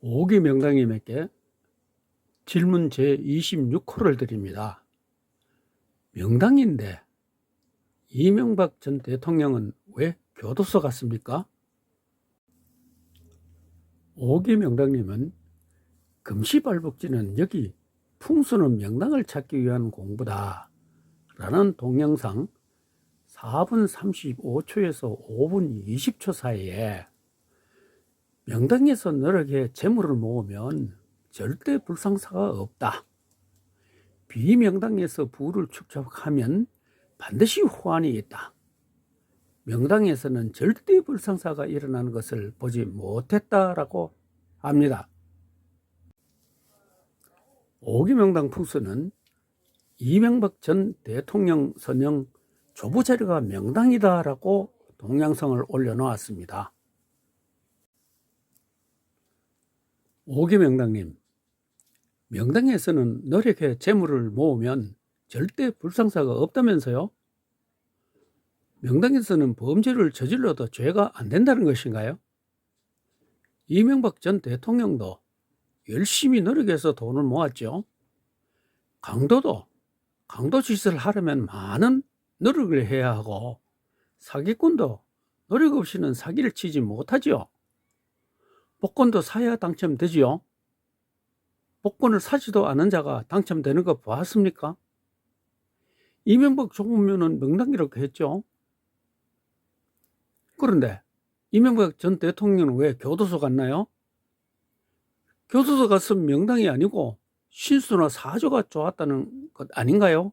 오기 명당님에게 질문 제26호를 드립니다. 명당인데 이명박 전 대통령은 왜 교도소 갔습니까? 오기 명당님은 금시발복지는 여기 풍수는 명당을 찾기 위한 공부다 라는 동영상 4분 35초에서 5분 20초 사이에 명당에서 너에게 재물을 모으면 절대 불상사가 없다. 비명당에서 부를 축적하면 반드시 호환이 있다. 명당에서는 절대 불상사가 일어나는 것을 보지 못했다라고 합니다. 오기명당 풍수는 이명박 전 대통령 선영 조부 자료가 명당이다라고 동영상을 올려놓았습니다. 오기 명당님, 명당에서는 너에게 재물을 모으면 절대 불상사가 없다면서요? 명당에서는 범죄를 저질러도 죄가 안 된다는 것인가요? 이명박 전 대통령도 열심히 노력해서 돈을 모았죠. 강도도 강도 짓을 하려면 많은 노력을 해야 하고 사기꾼도 노력 없이는 사기를 치지 못하지요. 복권도 사야 당첨되지요. 복권을 사지도 않은 자가 당첨되는 거 보았습니까? 이명박 조국면은 명당이라고 했죠. 그런데 이명박 전 대통령은 왜 교도소 갔나요? 교도소 갔으면 명당이 아니고 신수나 사조가 좋았다는 것 아닌가요?